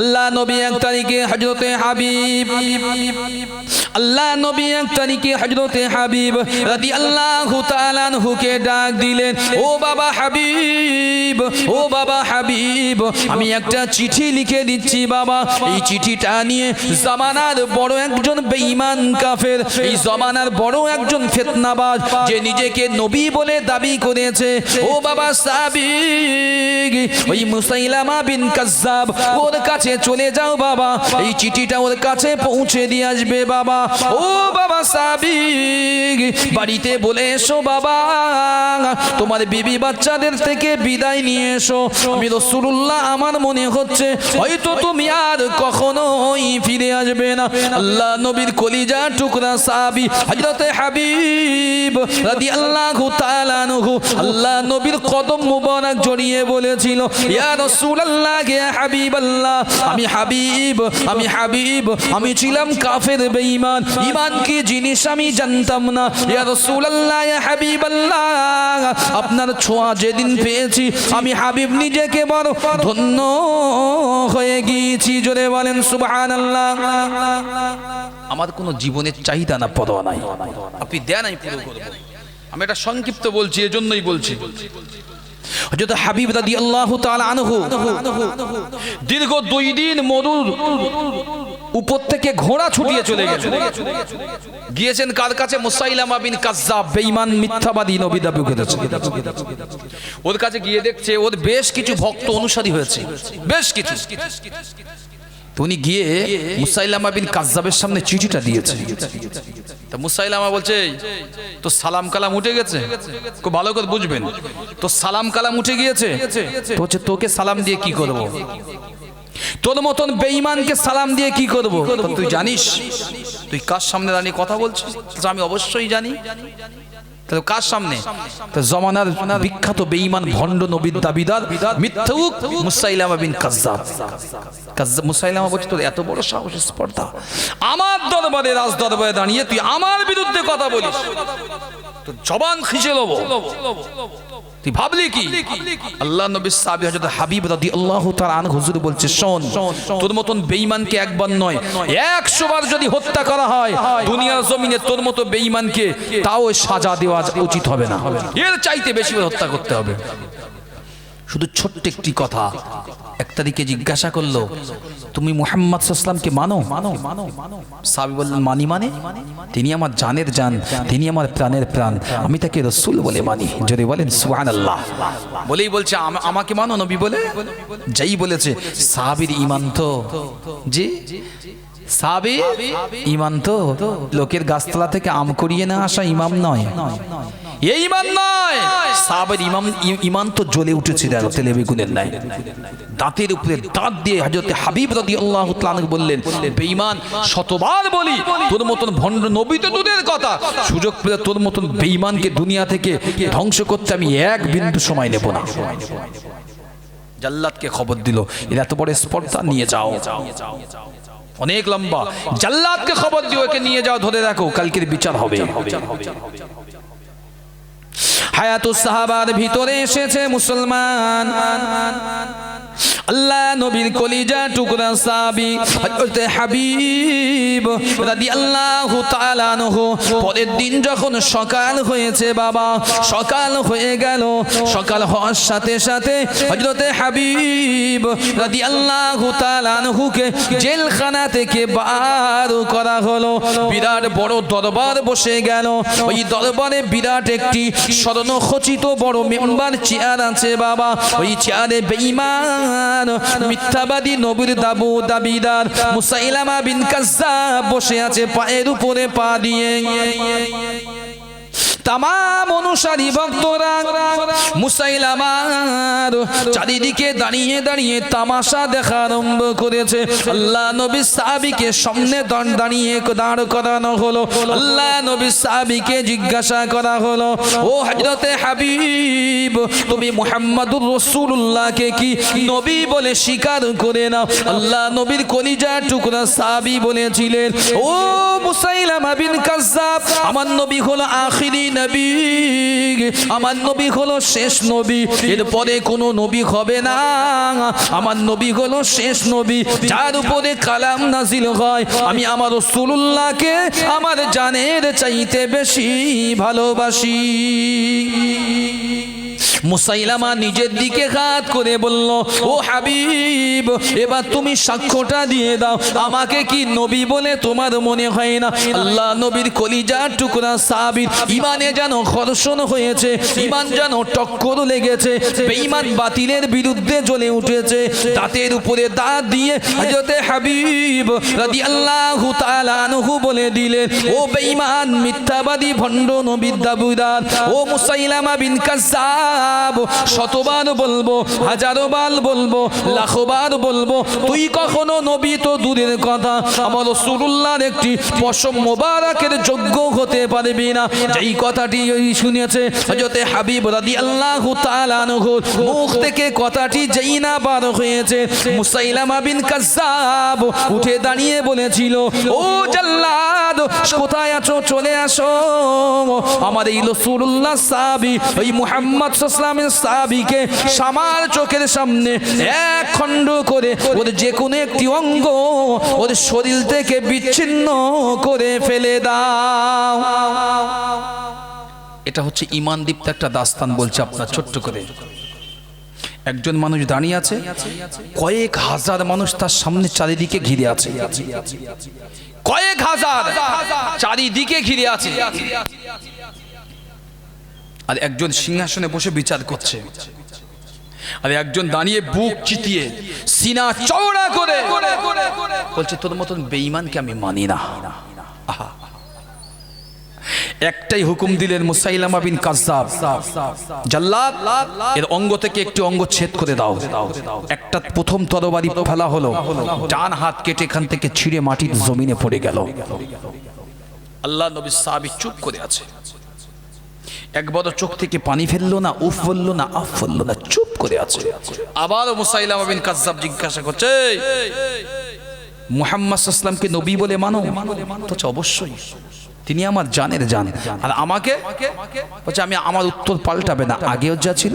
আল্লাহ নবী এক তারিখে হজরতে হাবিব। আল্লাহ নবী এক তারিখে হজরতে হাবিব রাদি আল্লাহ হুকে ডাক দিলেন, ও বাবা হাবিব, ও বাবা হাবিব, আমি একটা চিঠি লিখে দিচ্ছি বাবা। এই চিঠিটা নিয়ে জামানার বড় একজন বেঈমান কাফের, এই জমানার বড় একজন ফেতনাবাজ, যে নিজেকে নবী বলে দাবি করেছে। ও বাবা সাবিক ওই মুসাইলামা বিন কাজ্জাব, ওর কাছে চলে যাও বাবা। এই চিঠিটা ওর কাছে পৌঁছে দিয়ে আসবে বাবা। ও বাবা সাবিক বাড়িতে বলে এসো বাবা। তোমার বিবি বাচ্চাদের থেকে বিদায় নিয়ে এসো। আমি রসুল্লাহ আমার মনে হচ্ছে হয়তো তুমি আর কখনোই ফিরে আসবে না। আল্লাহ নবীর কলিজা টুকরা সাবি হজরতে হাবিব রাদিয়াল্লাহু তাআলা আনহু, আল্লাহ নবীর কদম মুবারক জড়িয়ে বলেছিল, ইয়া রাসূলুল্লাহ হাবিব হাবিবাল্লাহ আমি হাবিব আমি হাবিব, আমি ছিলাম কাফের বেঈমান। ঈমান কি জিনিস আমি জানতাম না। ইয়া রাসূলুল্লাহ, ইয়া হাবিবাল্লাহ, আপনার ছোঁয়া যেদিন পেয়েছি, আমি হাবিব নিজেকে বড় ধন্য হয়ে গিয়েছি। জোরে বলেন, সুবহানাল্লাহ। আমার কোনো জীবনের চাহিদা না, পরোয়া নাই। আপনি দেন আমি পুরো করব। আমি এটা সংক্ষিপ্ত বলছি, এজন্যই বলছি। হযরত হাবিব রাদিয়াল্লাহু তাআলা আনহু দীর্ঘ দুই দিন মরুর উপর থেকে ঘোড়া ছুটিয়ে চলে গেছে গিয়েছেন কার কাছে? মুসাইলামা বিন কাজ্জাব, বেঈমান, মিথ্যাবাদী নবী দাবি করেছে ওর কাছে গিয়ে দেখছে, ওর বেশ কিছু ভক্ত অনুসারী হয়েছে। বেশ কিছু। উনি গিয়ে মুসাইলামা বিন কাজ্জাবের সামনে চিঠিটা দিয়েছে। তা মুসাইলামা বলছে, তো সালাম কালাম উঠে গেছে? খুব ভালো করে বুঝবেন। তো সালাম কালাম উঠে গিয়েছে? তোকে সালাম দিয়ে কি করব? তোর মতন বেঈমানকে সালাম দিয়ে কি করব? তুই জানিস? তুই কার সামনে দাঁড়িয়ে কথা বলছিস? তো আমি অবশ্যই জানি। তাহলে কার সামনে? তো জমানার বিখ্যাত বেঈমান ভণ্ড নবীর দাবিদার মিথ্যুক মুসাইলামা বিন কাজ্জাব। কাজ্জাব মুসাইলামা বলছে তোর এত বড় সাহস স্পর্ধা। আমার দরবারে রাজ দরবারে দাঁড়িয়ে তুই আমার বিরুদ্ধে কথা বলিস। তো জবান খিচে লব। তুই ভাবলি কি? আল্লাহ নবী সাহাবী হযরত হাবিব রাদিয়াল্লাহু তাআলা আনহু হুজুর বলছে, শোন, তোর মতন বেঈমানকে একবার নয় 100 বার যদি হত্যা করা হয়, দুনিয়ার জমিনে তোর মতো বেঈমানকে তাও সাজা দেওয়া উচিত হবে না। এর চাইতে বেশি হত্যা করতে হবে। শুধু ছোট্ট একটি কথা। এক তারিখে জিজ্ঞাসা করল, তুমি মুহাম্মদ সাল্লামকে মানো মানো মানো? সাহাবী বললেন, মানি মানে? তিনি আমার জানের জান, তিনি আমার প্রাণের প্রাণ, আমি তাকে রসুল বলে মানি। যদি বলেন, সুবহানাল্লাহ। বলেই বলছে, আম- আমাকে মানো নবী বলে? যাই বলেছে, সাহাবীর ঈমান তো, জি সাহাবী ঈমান তো, লোকের গাছতলা থেকে আম করিয়ে না আসা ইমাম নয়। এই ইমান নয়। সাহাবের ইমাম ইমান তো জ্বলে উঠেছে তেলে বেগুনের নাই দাঁতের উপরে দাঁত দিয়ে হযরত হাবিব রাদিয়াল্লাহু তাআলা বললেন, বেঈমান, শতবার বলি, তোর মতন ভণ্ড নবী তো দূরের কথা। সুযোগ পেলে তোর মতন বেঈমানকে দুনিয়া থেকে ধ্বংস করতে আমি এক বিন্দু সময় নেব না। জাল্লাদকে খবর দিল, এর এত বড় স্পর্ধা, নিয়ে যাও। অনেক লম্বা। জাল্লাদকে খবর দিও, একে নিয়ে যাও, ধরে রাখো, কালকের বিচার হবে। হায়াতুস সাহাবার ভিতরে এসেছে মুসলমান। আল্লাহ নবীর কলিজা টুকরা সাবি, হযরত হাবিব রাদিয়াল্লাহু তাআলা আনহু, পরের দিন যখন সকাল হয়েছে বাবা, সকাল হয়ে গেল, সকাল হওয়ার সাথে সাথে হযরত হাবিব রাদিয়াল্লাহু তাআলা আনহুকে জেলখানা থেকে বার করা হলো। বিরাট বড় দরবার বসে গেল। ওই দরবারে বিরাট একটি স্বর্ণখচিত বড় মেম্বার চেয়ার আছে বাবা। ওই চেয়ারে বেঈমান মিথ্যাবাদী নবীর দাবু দাবিদার মুসাইলামা বিন কাজ্জাব বসে আছে পায়ের উপরে পা দিয়ে। তাম অনুসারী ভক্তরা, মুসাইলামার চারিদিকে দাঁড়িয়ে দাঁড়িয়ে তামাশা দেখা আরম্ভ করেছে। আল্লাহ নবী সাহাবিকে সামনে দাঁড় দাঁড়িয়ে দাঁড় করানো হলো। আল্লাহ নবী সাহাবিকে জিজ্ঞাসা করা হলো, ও হজরতে হাবিব, তুমি মুহাম্মাদুর রসুল্লাহকে কি নবী বলে স্বীকার করে নাও? আল্লাহ নবীর কলিজা টুকরা সাহাবি বলেছিলেন, ও মুসাইলামা বিন কাজ্জাব, আমার নবী হলো আখিরি নবী। আমার নবী হলো শেষ নবী। এরপরে কোনো নবী হবে না। আমার নবী হলো শেষ নবী। যার উপরে কালাম নাজিল হয়। আমি আমার রসুল্লাহকে আমার জানের চাইতে বেশি ভালোবাসি। মুসাইলামা নিজের দিকে হাত করে বলল, ও হাবিব, এবার তুমি সাক্ষ্যটা দিয়ে দাও। আমাকে কি নবী বলে তোমার মনে হয় না? আল্লাহ নবীর কলিজার টুকরা সাবির ইমানে যেন ঘর্ষণ হয়েছে ইমান যেন টক্কর লেগেছে, বেঈমান বাতিলের বিরুদ্ধে জ্বলে উঠেছে। দাঁতের উপরে দাঁত দিয়ে হযরতে হাবিব রাদিয়াল্লাহু তাআলা আনহু বলে দিলেন, ও বেঈমান মিথ্যাবাদী ভণ্ড দাবুদার, ও মুসাইলামা বিন কাজ্জাব শতবার বলব, হাজারো বার বলব লাখবার বলব, তুই কখনো নবী তো দূরের কথা, আমার রাসূলুল্লাহর একটি পশম মোবারকের যোগ্য হতে পারবি না। যেই কথাটি শুনেছে হযরতে হাবিব তাআলা আনহু, মুখ থেকে কথাটি যেই না বার হয়েছে, মুসাইলামা বিন কাজ্জাব উঠে দাঁড়িয়ে বলেছিল, ও জাল্লাদ, কোথায় আছো? চলে আসো। আমার এই রসুল্লাহ সাহাবি, ওই মুহাম্মদ সাল্লামের সাহাবিকে সামার চোখের সামনে এক খণ্ড করে ওর যে কোনো একটি অঙ্গ ওর শরীর থেকে বিচ্ছিন্ন করে ফেলে দাও। এটা হচ্ছে ইমান দীপ্ত একটা দাস্তান বলছে আপনার ছোট্ট করে। একজন মানুষ দাঁড়িয়ে আছে, কয়েক হাজার মানুষ তার সামনে চারিদিকে ঘিরে আছে। কয়েক হাজার চারিদিকে ঘিরে আছে। আর একজন সিংহাসনে বসে বিচার করছে। আর একজন দাঁড়িয়ে বুক চিতিয়ে সিনা চওড়া করে বলছে, তোর মতন বেঈমানকে আমি মানি না। একটাই হুকুম দিলেন মুসাইলামা বিন কাজ্জাব, জাল্লাদ, এর অঙ্গ থেকে একটি অঙ্গ ছেদ করে দাও। একটা প্রথম তরবারি ফেলা হলো, ডান হাত কেটে এখান থেকে ছিঁড়ে মাটির জমিনে পড়ে গেল। আল্লাহ নবী সাহাবী চুপ করে আছে। একবারও চোখ থেকে পানি ফেলল না, উফ বলল না, আফ বলল না, চুপ করে আছে। আবার মুসাইলামা বিন কাজ্জাব জিজ্ঞাসা করছে মুহাম্মদ সাল্লামকে নবী বলে মানো? তো অবশ্যই। তিনি আমার জানের জান। আর আমাকে? বলছে, আমি আমার উত্তর পাল্টাবে না। আগেও যা ছিল,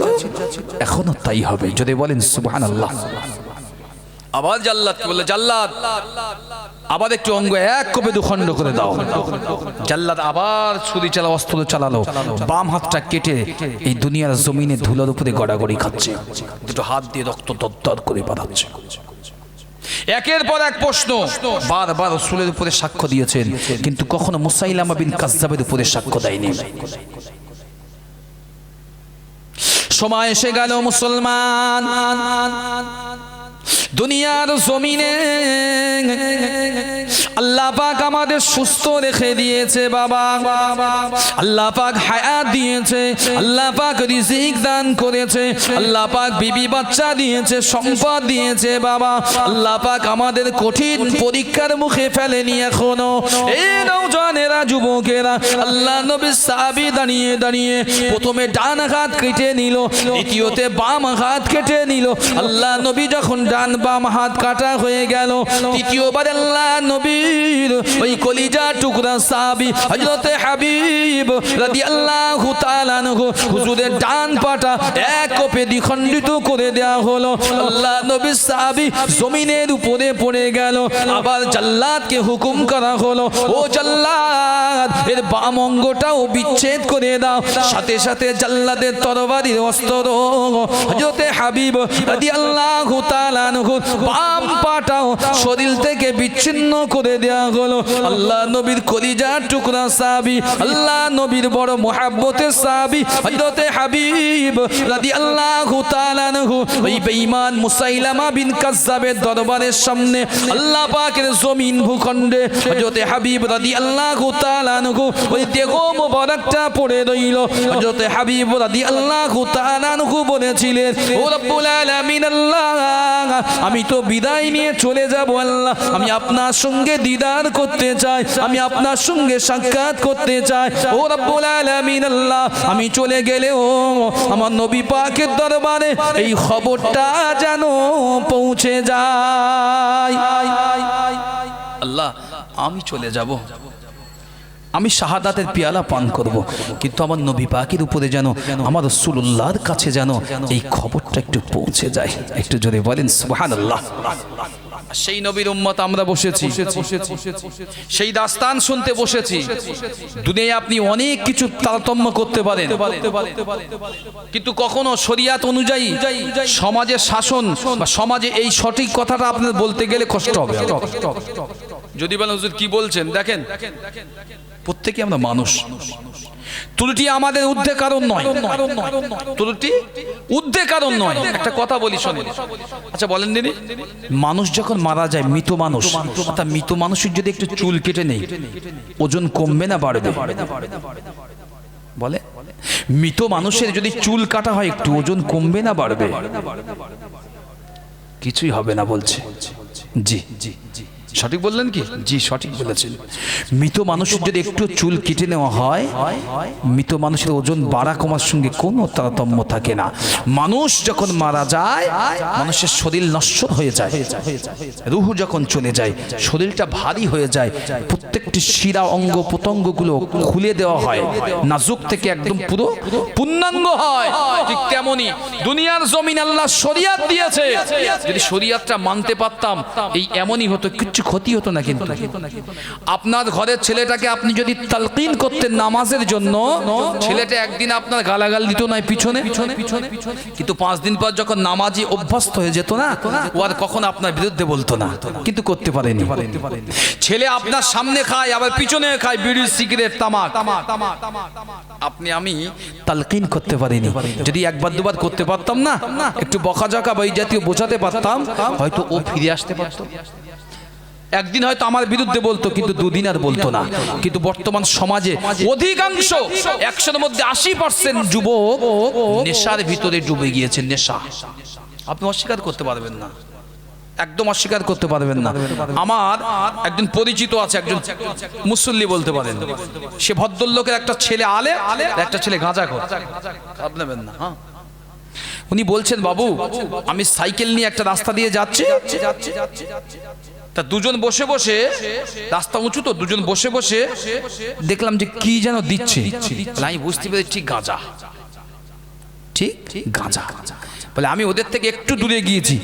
এখনও তাই হবে। যদি বলেন সুবহান আল্লাহ আবার জাল্লাদ বললে জাল্লাদ। আবার একটু অঙ্গ এক কপে দুখণ্ড করে দাও। জাল্লাদ আবার ছুরি চালা, অস্ত্র চালালো। বাম হাতটা কেটে এই দুনিয়ার জমিনে ধুলার উপরে গড়াগড়ি খাচ্ছে। দুটো হাত দিয়ে রক্ত দরদর করে বাঁধাচ্ছে। একের পর এক প্রশ্ন, বারবার রসুলের উপরে সাক্ষ্য দিয়েছেন, কিন্তু কখনো মুসাইলামা বিন কাজ্জাবের উপরে সাক্ষ্য দেয়নি। সময় এসে গেল মুসলমান। দুনিয়ার জমিনে আল্লাহ পাক আমাদের সুস্থ রেখে দিয়েছে, বাবা। আল্লাহ পাক হায়াত দিয়েছে, আল্লাহ পাক রিজিক দান করেছে, আল্লাহ পাক বিবি বাচ্চা দিয়েছে, সম্পদ দিয়েছে, বাবা। আল্লাহ পাক আমাদের কঠিন পরীক্ষার মুখে ফেলেনি এখনও। এই নৌজনেরা, যুবকেরা, আল্লাহ নবী সাহাবি দাঁড়িয়ে দাঁড়িয়ে প্রথমে ডান হাত কেটে নিল, দ্বিতীয়তে বাম হাত কেটে নিল। আল্লাহ নবী যখন ডান বাম হাত কাটা হয়ে গেল, তৃতীয়বার আল্লাহ নবীর ওই কলিজা টুকরা সাহাবি হযরতে হাবিব রাদিয়াল্লাহু তাআলা আনহু হুজুরের ডান পাটা এক কোপে দ্বিখণ্ডিত করে দেয়া হলো। আল্লাহ নবী সাহাবি জমিনের উপরে পড়ে গেল, আবার জাল্লাদকে হুকুম করা হলো, ও জাল্লাদ, এর বাম অঙ্গটাও বিচ্ছেদ করে দাও। সাথে সাথে জাল্লাদের তরবারির অস্ত্র হযরতে হাবিব রাদিয়াল্লাহু তাআলা আনহু বাম পাটাও শরীর থেকে বিচ্ছিন্ন করে হলো। আল্লাহ নবীর কলিজার টুকরা সাহাবী আল্লাহ নবীর বড় সাহাবী হযরতে হাবিব রাদিয়াল্লাহু তাআলা আনহু, ওই মুসাইলামা বিন দরবারের সামনে আল্লাহ পাকের জমিন ভূখণ্ডে হযরতে হাবিব রাদিয়াল্লাহু তাআলা আনহু, ওই দেহ মোবারকটা পড়ে রইল। হযরতে হাবিব রাদিয়াল্লাহু তাআলা আনহু বলেছিলেন, ও রব্বুল আলামিন আল্লাহ, আমি তো বিদায় নিয়ে চলে যাব আল্লাহ, আমি আপনার সঙ্গে দিদার করতে চাই আমি আপনার সঙ্গে সাক্ষাৎ করতে চাই। ও রব্বুল আলামিন আল্লাহ, আমি চলে গেলেও আমার নবী পাকের দরবারে এই খবরটা যেন পৌঁছে যায়। আল্লাহ, আমি চলে যাব। আমি শাহাদাতের পিয়ালা পান করব, কিন্তু আমার নবী পাকের উপরে যেন, আমার রসুল্লাহর কাছে যেন এই খবরটা একটু পৌঁছে যায়। একটু জোরে বলেন, সুবহানাল্লাহ। সেই নবীর উম্মত আমরা বসেছি। সেই দাস্তান শুনতে বসেছি। দুনিয়ায় আপনি অনেক কিছু তারতম্য করতে পারেন। কিন্তু কখনো শরিয়াত অনুযায়ী সমাজের শাসন বা সমাজে এই সঠিক কথাটা আপনার বলতে গেলে কষ্ট হবে। যদি বলেন হুজুর কি বলছেন? দেখেন প্রত্যেকে আমরা মানুষ। ত্রুটি আমাদের ঊর্ধ্বে কারণ নয়। ত্রুটি ঊর্ধ্বে কারণ নয়। একটা কথা বলি, শোনেন। আচ্ছা বলেন দিদি। মানুষ যখন মারা যায়, মৃত মানুষ, তা মৃত মানুষের যদি একটু চুল কেটে নেই, ওজন কমবে না বাড়বে? বলে? মৃত মানুষের যদি চুল কাটা হয়, একটু ওজন কমবে না বাড়বে? কিছুই হবে না বলছে। জি জি জি। সঠিক বললেন কি? জি, সঠিক বলেছেন। মৃত মানুষের যদি একটু চুল কেটে নেওয়া হয়, মৃত মানুষের ওজন বাড়া কমার সঙ্গে কোনো তারতম্য থাকে না। মানুষ যখন মারা যায়, মানুষের শরীর নশ্বর হয়ে যায়। রুহু যখন চলে যায়, শরীরটা ভারী হয়ে যায়, প্রত্যেকটি শিরা অঙ্গ প্রত্যঙ্গগুলো খুলে দেওয়া হয়, নাজুক থেকে একদম পুরো পূর্ণাঙ্গ হয়। ঠিক তেমনি দুনিয়ার জমিন আল্লাহ শরিয়াত দিয়েছে। যদি শরিয়াতটা মানতে পারতাম, এই এমনই হতো, কিচ্ছু ক্ষতি হতো না কিন্তু। আপনার ঘরের ছেলেটাকে আপনি যদি তালকিন করতেন নামাজের জন্য, ছেলেটা একদিন আপনার গালাগাল দিত না পিছনে? কিন্তু পাঁচ দিন পর যখন নামাজি অভ্যস্ত হয়ে যেত না, ও আর কখন আপনার বিরুদ্ধে বলতো না। কিন্তু করতে পারেনি। ছেলে আপনার সামনে খায়, আবার পিছনে খায়, বিড়ি, সিগারেট, তামাক। আপনি, আমি তালকিন করতে পারিনি। যদি একবার, দুবার করতে পারতাম না, একটু বকাঝকা বা এই জাতীয় বোঝাতে পারতাম, হয়তো ও ফিরে আসতে পারতো। একদিন হয়তো আমার বিরুদ্ধে বলতো, কিন্তু দুদিন আর বলতো না। কিন্তু বর্তমান সমাজে অধিকাংশ একশোর মধ্যে আশি পার্সেন্ট যুবক নেশার ভিতরে ডুবে গিয়েছে, নেশা। আপনি অস্বীকার করতে পারবেন না। একদম অস্বীকার করতে পারবেন না। আমার একজন পরিচিত আছে, একজন মুসল্লি বলতে পারেন। সে ভদ্রলোকের একটা ছেলে আলে একটা ছেলে গাঁজা খোর ভাবলেন না হ্যাঁ। উনি বলছেন, বাবু, আমি সাইকেল নিয়ে একটা রাস্তা দিয়ে যাচ্ছি। তা দুজন বসে বসে, রাস্তা উঁচু তো, দুজন বসে বসে দেখলাম যে কি যেন দিচ্ছে। আমি বুঝতে পেরেছি ঠিক গাঁজা। ঠিক? গাঁজা। বলে, আমি ওদের থেকে একটু দূরে গিয়েছি।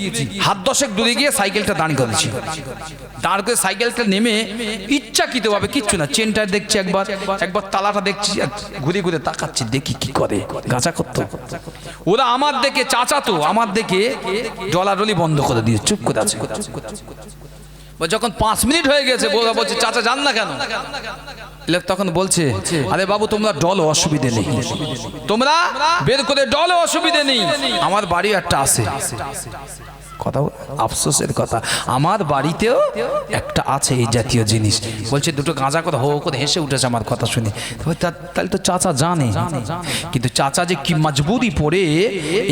হাত দশেক দূরে গিয়ে সাইকেলটা দাঁড় করেছি। দাঁড় করে সাইকেলটা নেমে ইচ্ছাকৃত ভাবে কিচ্ছু না চেনটা দেখছি একবার একবার তালাটা দেখছি ঘুরে ঘুরে তাকাচ্ছি, দেখি কি করে, গাঁজা করতো। ওরা আমার দেখে চাচা তো আমার দেখে ডলাডলি বন্ধ করে দিয়ে চুপ করে আছে। যখন পাঁচ মিনিট হয়ে গেছে বলছে চাচা যান না কেন? তখন বলছে আরে বাবু তোমরা ডল অসুবিধে নেই। তোমরা বের করে ডল অসুবিধে নেই। আমার বাড়ি একটা আছে। কথা আফসোসের কথা। আমার বাড়িতেও একটা আছে এই জাতীয় জিনিস। বলছে, দুটো গাঁজা করে হো করে হেসে উঠেছে আমার কথা শুনে। তাহলে তো চাচা জানে। কিন্তু চাচা যে কি মজবুরি পড়ে,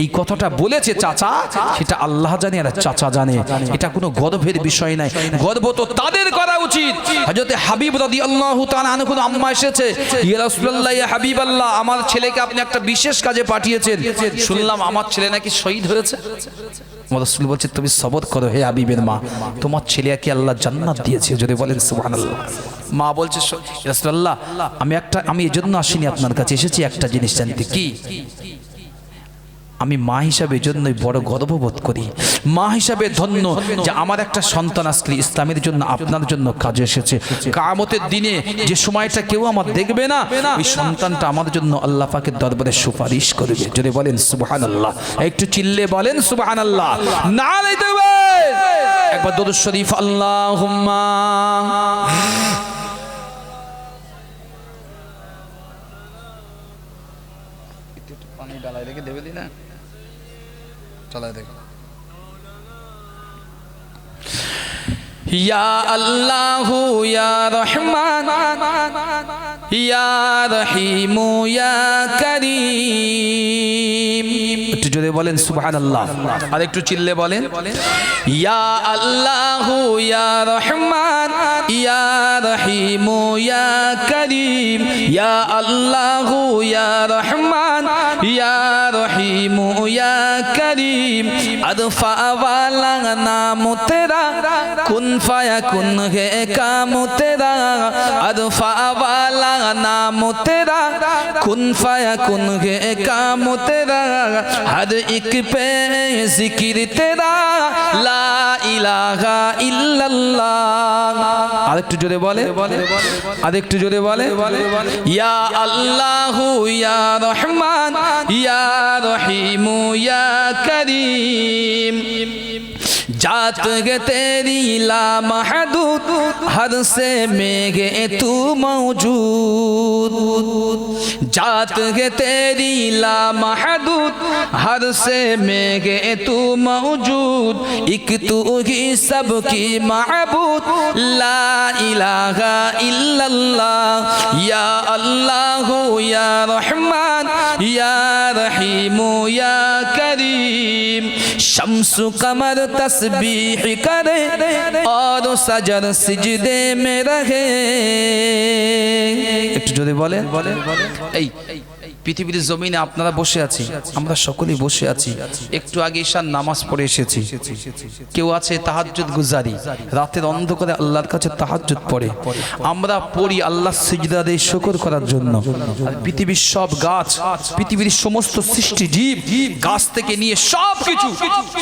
এই কথাটা বলেছে চাচা, সেটা আল্লাহ জানে আর চাচা জানে। এটা কোনো গর্বের বিষয় নাই গর্ব তো তাদের করা উচিত। হযরতে হাবিব রাদিয়াল্লাহু তাআলা আনহু আম্মা এসেছে। ইয়া রাসূলুল্লাহ, ইয়া হাবিব আল্লাহ আমার ছেলেকে আপনি একটা বিশেষ কাজে পাঠিয়েছেন। শুনলাম আমার ছেলে নাকি শহীদ হয়েছে। বলছে, তুমি সবর করো হে আবিবের মা, তোমার ছেলেকে আল্লাহ জান্নাত দিয়েছে। যদি বলেন সুহান মা বলছে আমি একটা, আমি এজন্য আসিনি আপনার কাছে, এসেছি একটা জিনিস জানতে। কি? আমি মা হিসাবে জন্যই বড় গর্ববোধ করি। মা হিসাবে ধন্য যে আমার একটা সন্তান আজকে ইসলামের জন্য, আপনার জন্য কাজে এসেছে। কামতের দিনে যে সময়টা কেউ আমার দেখবে না ওই সন্তানটা আমার জন্য আল্লাহ পাকের দরবারে সুপারিশ করবে। যদি বলেন সুবহান আল্লাহ একটু চিল্লে বলেন সুবহান আল্লাহ না একবার দরুদ শরীফ, আল্লাহুম্মা। পানি রেখে দেবে দি না চালায় দেখো ইয়া আল্লাহু ইয়া রহমান ইয়া রহিমু ইয়া করিম একটু জোরে বলেন সুবহান আল্লাহ আর একটু চিল্লে বলেন। ইয়া আল্লাহ ইয়া রহমান, ইয়া রহিম ইয়া করিম, ইয়া আল্লাহ ইয়া রহমান, ইয়া রহিম ইয়া করিম। আদফা ওয়ালা নাম তেরা কুন ফায়া কুন হে কাম তেরা আদফা ওয়ালা নাম তেরা কুন ফায়া কুন হে কাম তেরা हर एक पे जिक्र तेरा ला इलाहा इल्लल्लाह আরেকটু জোরে বলে আরেকটু জোরে বলে ইয়া আল্লাহু ইয়া রহমান ইয়া রহিমু ইয়া করিম जात गे तेरी ला महदूद हद से में गे तू मौजूद जात गे तेरी ला महदूद हद से में गे तू मौजूद एक तू ही सबकी महबूद ला इलाहा इल्लल्लाह या अल्लाह या रहमान या रहीमु या करीम شمس قمر تسبیح کرے اور سجر سجدے میں رہے একটু যদি বলেন এই পৃথিবীর জমিনে আপনারা বসে আছি, আমরা সকলেই বসে আছি। একটু আগে ঈশান নামাজ পড়ে এসেছি। কেউ আছে তাহাজ্জুদ গুজারি, রাতের অন্ধকারে আল্লাহর কাছে তাহাজ্জুদ পড়ে। আমরা পড়ি আল্লাহ সিজদা দেই শুকর করার জন্য। পৃথিবীর সব গাছ, পৃথিবীর সমস্ত সৃষ্টি জীব, গাছ থেকে নিয়ে সব কিছু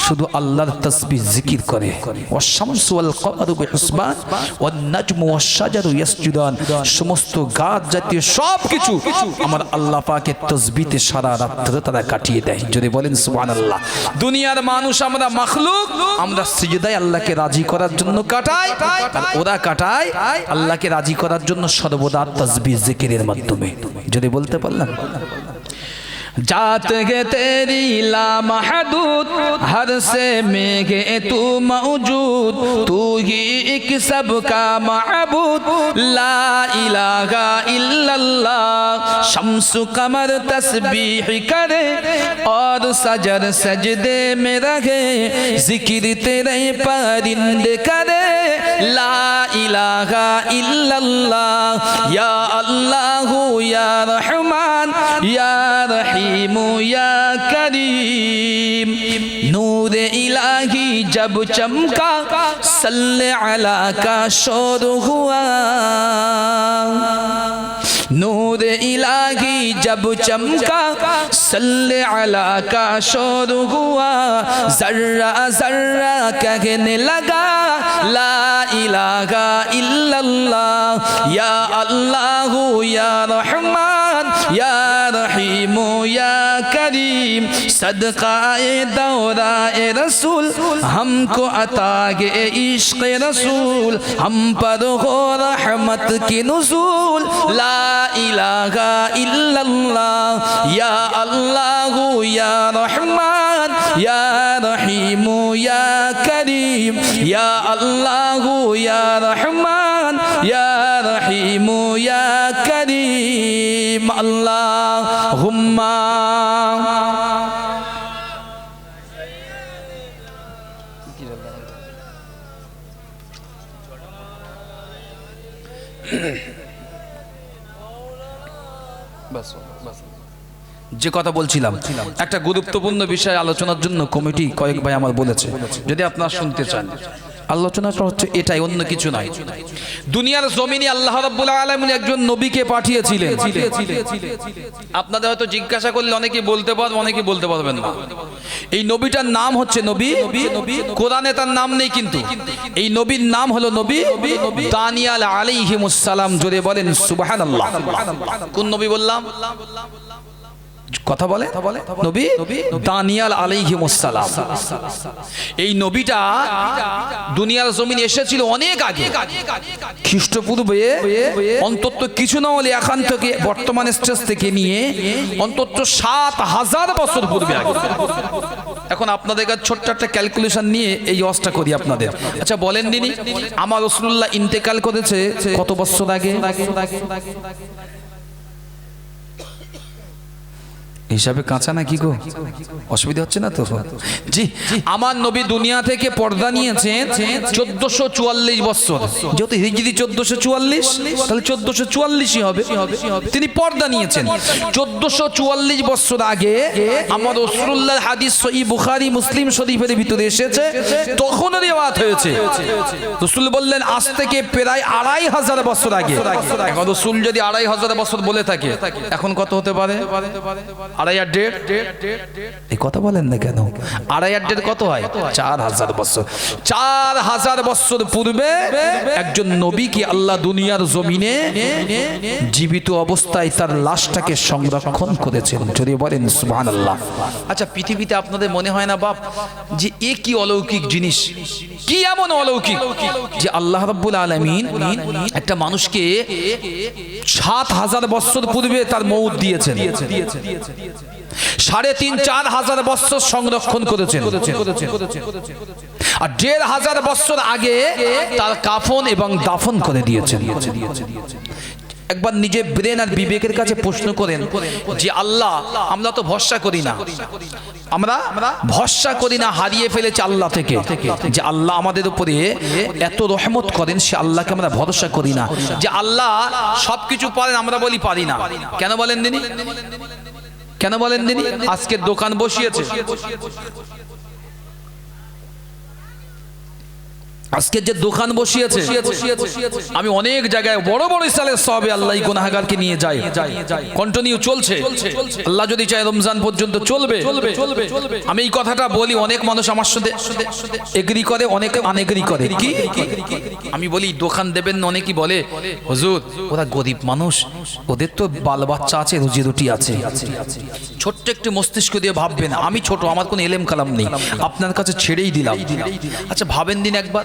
শুধু আল্লাহর তসবিহ, জিকির করে। ওয়াশ-শামসু ওয়াল কমারু বিহুসবান ওয়ান নাজমু ওয়াশ-শাজারু ইয়াসজুদান। সমস্ত গাছ জাতীয় সব কিছু আমার আল্লাহ পাকের তসবিতে সারা রাত্র তারা কাটিয়ে দেয়। যদি বলেন সুবান আল্লাহ দুনিয়ার মানুষ আমরা মাখলুক, আমরা সিজদায় আল্লাহকে রাজি করার জন্য কাটাই, আর ওরা কাটায় আল্লাহকে রাজি করার জন্য সর্বদা তসবির জিকিরের মাধ্যমে। যদি বলতে পারলাম? जात गे तेरी ला महदूद हर से में गे तू मौजूद, तू ही एक सबका महबूद। ला इलाहा इल्लल्लाह, शम्स कमर तस्बीह करे और सजर सजदे में रहे। ज़िक्र तेरे परिंदे करे লা ইলাহা ইল্লাল্লাহ। ইয়া আল্লাহু, ইয়া রহমান, ইয়া রহিম, ইয়া করিম। নূর ইলাহি জব চমকা, সল্লে আলা نور الہی جب چمکا صلی علی کا شور ہوا ذرہ ذرہ کہنے لگا لا الہ الا اللہ یا اللہ یا رحمان یا رحیم یا کریم صدقائے دورائے رسول ہم کو عطا گے عشق رسول ہم پر ہو رحمت کی نزول لا الہ الا اللہ یا اللہ یا رحمان یا رحیم یا کریم یا اللہ یا رحمان یا رحیم یا کریم اللہ যে কথা বলছিলাম, একটা গুরুত্বপূর্ণ বিষয় আলোচনার জন্য কমিটি কয়েক ভাই আমার বলেছে, যদি আপনারা শুনতে চান। আলোচনাটা হচ্ছে এটাই, অন্য কিছু নয় দুনিয়ার জমিনে আল্লাহ রাব্বুল আলামিন একজন নবীকে পাঠিয়েছিলেন। আপনাদের হয়তো জিজ্ঞাসা করলে অনেকে বলতে পারবে অনেকে বলতে পারবেন না। এই নবীটার নাম হচ্ছে নবী, কোরআনে তার নাম নেই কিন্তু। এই নবীর নাম হলো নবী দানিয়াল আলাইহিমুস সালাম, জোরে বলেন সুবহানাল্লাহ। কোন নবী বললাম? কথা বলে? নবী? দানিয়াল আলাইহিমুসসালাম এই নবীটা দুনিয়ার জমিন এসেছিল অনেক আগে। খ্রিস্টপূর্বে অন্তত কিছু না হলে এখান থেকে বর্তমান স্টেজ থেকে নিয়ে অন্তত সাত হাজার বছর পূর্বে আগে। এখন আপনাদের কাছে ছোট্ট একটা ক্যালকুলেশন নিয়ে এই অসটা করি আপনাদের। আচ্ছা বলেন দিনি আমার রসুল্লাহ ইন্তেকাল করেছে কত বছর আগে? হিসাবে কাঁচা না কি গো? অসুবিধা হচ্ছে না তো? জি আমার নবী দুনিয়া থেকে পর্দা নিয়েছেন চোদ্দশো চুয়াল্লিশ বছর। যেহেতু হিজড়ি চোদ্দশো চুয়াল্লিশ, তাহলে চোদ্দশো চুয়াল্লিশই হবে। তিনি পর্দা নিয়েছেন। চোদ্দশো চুয়াল্লিশ বছর আগে আমার রসুল্লাহ হাদিস সই বুখারি, মুসলিম শরীফের ভিতরে এসেছে তখন রেওয়াত হয়েছে। রসুল বললেন, আজ থেকে প্রায় আড়াই হাজার বছর আগে। রসুল যদি আড়াই হাজার বছর বলে থাকে, এখন কত হতে পারে? আড়াই আর এই কথা বলেন না কেন? আড়াই আর দেড় কত হয়? চার হাজার বছর। চার হাজার বছর পূর্বে একজন নবীকে আল্লাহ দুনিয়ার জমিনে জীবিত অবস্থায় তার লাশটাকে সংরক্ষণ করেছেন। যদি বলেন সুবহান আল্লাহ আচ্ছা পৃথিবীতে আপনাদের মনে হয় না বাপ, যে এ কি অলৌকিক জিনিস? কি এমন অলৌকিক? যে আল্লাহ রাব্বুল আলামিন একটা মানুষকে সাত হাজার বছর পূর্বে তার মৌত দিয়েছেন। সাড়ে তিন, চার হাজার বছর সংরক্ষণ করেছেন। আর দেড় হাজার বছর আগে তার কাফন এবং দাফন করে দিয়েছেন। একবার নিজে ব্রেন আর বিবেকের কাছে প্রশ্ন করেন যে, আল্লাহ, আমরা তো ভরসা করি না। আমরা ভরসা করি না, হারিয়ে ফেলেছি আল্লাহ থেকে যে আল্লাহ আমাদের উপরে এত রহমত করেন, সে আল্লাহকে আমরা ভরসা করি না। যে আল্লাহ সবকিছু পারেন, আমরা বলি পারি না। কেন বলেন দিনি কেন বলেন দিদি আজকে দোকান বসিয়েছে। আজকে যে দোকান বসিয়েছে, আমি অনেক জায়গায় বড় বড় সালের সবে আল্লাহ গুনাহাগারকে নিয়ে যাই। কন্টিনিউ চলছে। আল্লাহ যদি চায় রমজান পর্যন্ত চলবে, আমি এই কথাটা বলি, অনেক মানুষ আমার সাথে এগ্রি করে, অনেক আনেগ্রি করে। কি? আমি বলি, দোকান দেবেন অনেকেই বলে, হুজুর, ওরা গরিব মানুষ, ওদের তো বাল বাচ্চা আছে, রুজি রুটি আছে। ছোট্ট একটু মস্তিষ্ক দিয়ে ভাববেন, আমি ছোট, আমার কোনো এলেম কালাম নেই। আপনার কাছে ছেড়েই দিলাম। আচ্ছা ভাবেন দিন একবার।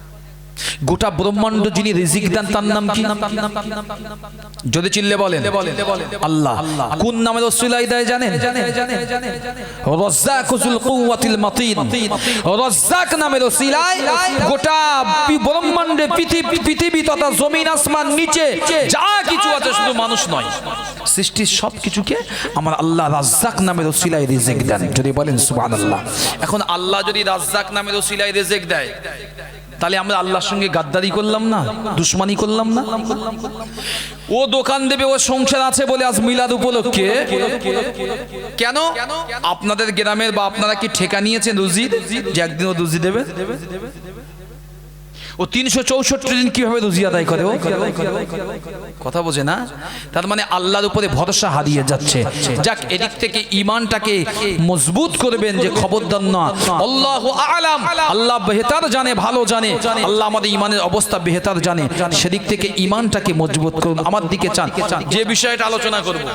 গোটা ব্রহ্মাণ্ড যিনি রিজিক দেন, তার নাম কি? যদি চিল্লে বলেন, আল্লাহ, কোন নামে রসুলাই দেয় জানেন? রজ্জাকুল কুওয়াতিল মাতিন। রজ্জাক নামে রসিলাই গোটা ব্রহ্মাণ্ডে পৃথিবী পৃথিবী তথা জমিন আসমান নিচে যা কিছু আছে শুধু মানুষ নয়। সৃষ্টির সব কিছুকে আমার আল্লাহ রাজ্জাক নামে রসিলাই রিজিক দেন। যদি বলেন, সুবহানাল্লাহ। এখন আল্লাহ যদি রাজ্জাক নামে রসিলাই রিজিক দেয় তাহলে আমরা আল্লাহর সঙ্গে গাদ্দারি করলাম না, দুশ্মনী করলাম না? ও দোকান দেবে, ও সংসার আছে বলে আজ মিলাদ উপলক্ষে। কেন? আপনাদের গ্রামের বা আপনারা কি ঠেকা নিয়েছেন রুজি? যে ও রুজি দেবে। ও তিনশো চৌষট্টি দিন কীভাবে রুজি আদায় করে ও? কথা বোঝে না? তার মানে আল্লাহর উপরে ভরসা হারিয়ে যাচ্ছে। যাক, এদিক থেকে ইমানটাকে মজবুত করবেন যে খবরদার না। আল্লাহ আলাম। আল্লাহ বেহতার জানে, ভালো জানে। আল্লাহ আমাদের ইমানের অবস্থা বেহতার জানে। সেদিক থেকে ইমানটাকে মজবুত করুন। আমার দিকে চান। যে বিষয়টা আলোচনা করব।